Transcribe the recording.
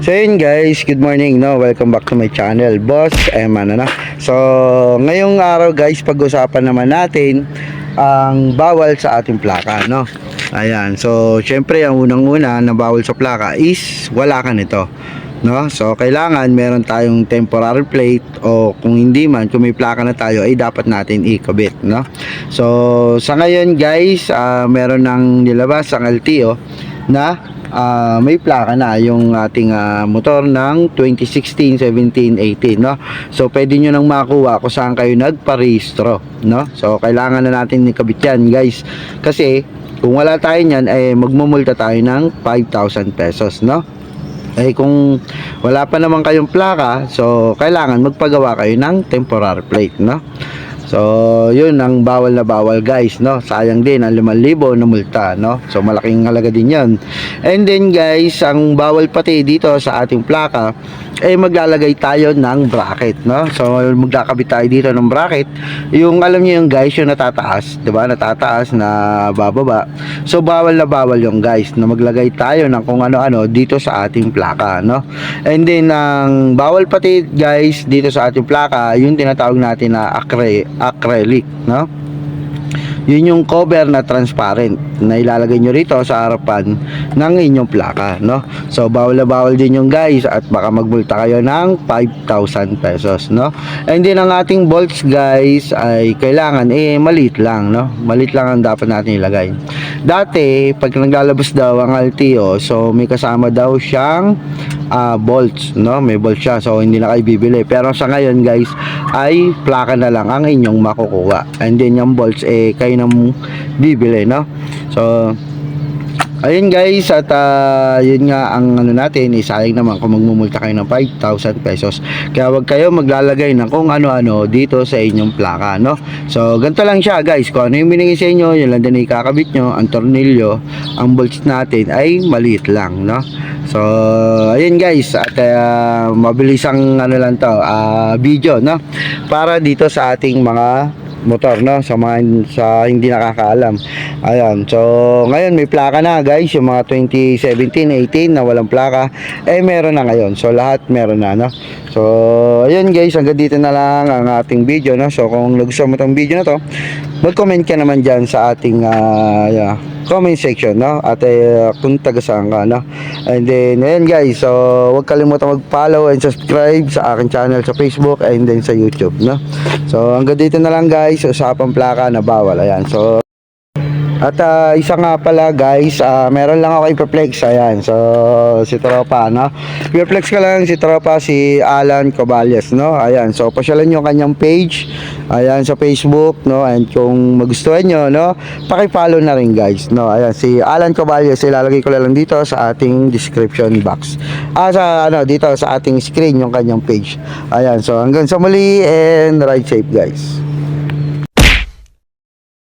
So yun guys, good morning no. Welcome back to my channel, Boss Eman ano. So ngayong araw guys, pag-usapan naman natin ang bawal sa ating plaka no. Ayan, so syempre ang unang-una na bawal sa plaka is wala ka nito. No? So kailangan meron tayong temporary plate o kung hindi man, kung may plaka na tayo ay dapat natin ikabit, no? So sa ngayon guys, ah, meron nang nilabas ang LTO na ah, may plaka na yung ating ah, motor ng 2016, 17, 18 no. So pwede nyo nang makuha kung saan kayo nagparehistro no. So kailangan na natin ikabit yan guys kasi kung wala tayo niyan eh magmumulta tayo ng 5,000 pesos no. Eh kung wala pa naman kayong plaka, so kailangan magpagawa kayo ng temporary plate, no? So, yun ang bawal na bawal guys, no? Sayang din ang 5,000 na multa, no? So, malaking halaga din 'yon. And then guys, ang bawal pati dito sa ating plaka eh maglalagay tayo ng bracket, no? So, magkakabit tayo dito ng bracket. Yung alam niyo yung guys, yung natataas, 'di ba? Natataas na bababa. So, bawal na bawal yung guys na maglagay tayo ng kung ano-ano dito sa ating plaka, no? And then ang bawal pati guys dito sa ating plaka, yung tinatawag natin na acry acrylic, no? Yun yung cover na transparent na ilalagay nyo rito sa harapan ng inyong plaka, no? So, bawal na bawal din yung guys at baka magbulta kayo ng 5,000 pesos, no? And then, ang ating bolts guys ay kailangan, eh, maliit lang, no? Maliit lang ang dapat natin ilagay. Dati, pag naglalabas daw ang LTO, so may kasama daw siyang ah, bolts, no? May bolts siya, so hindi na kayo bibili. Pero sa ngayon, guys, ay plaka na lang ang inyong makukuha. And then yung bolts, eh, kayo nang bibili, no? So, Ayun guys, at ah, yun nga ang ano natin, eh, sayang naman kung magmumulta kayo ng 5,000 pesos. Kaya wag kayo maglalagay ng kung ano-ano dito sa inyong plaka, no? So, ganito lang siya guys. Kung ano yung binigay sa inyo, yun lang din ikakabit nyo. Ang tornilyo, ang bolts natin ay maliit lang, no? So, ayun guys, at uh, mabilis ang ano lang to, ah, video, no? Para dito sa ating mga motor no sa mga sa hindi nakakaalam ayan so ngayon may plaka na guys yung mga 2017 18 na walang plaka eh meron na ngayon. So lahat meron na no? So ayun guys hanggang dito na lang ang ating video no? So kung nagustuhan mo tong video na to mag comment ka naman dyan sa ating ah, yeah, comment section no? At eh, kung taga saan ka no? And then ayun guys so huwag kalimutan mag-follow and subscribe sa aking channel sa Facebook and then sa YouTube no? So hanggang dito na lang guys usapang plaka na bawal ayan. So at ah, isa nga pala guys, ah, meron lang ako ipaplex. Ayan, so si Tropa, no? Ipaplex ka lang si Tropa, si Alan Caballes, no? Ayan, so pasyalan nyo kanyang page. Ayan, sa Facebook, no? And kung magustuhan nyo, no? Pakipollow na rin guys, no? Ayan, si Alan Caballes, ilalagay ko lang dito sa ating description box. Ah, sa, ano, dito sa ating screen yung kanyang page. Ayan, so hanggang sa muli and ride safe guys.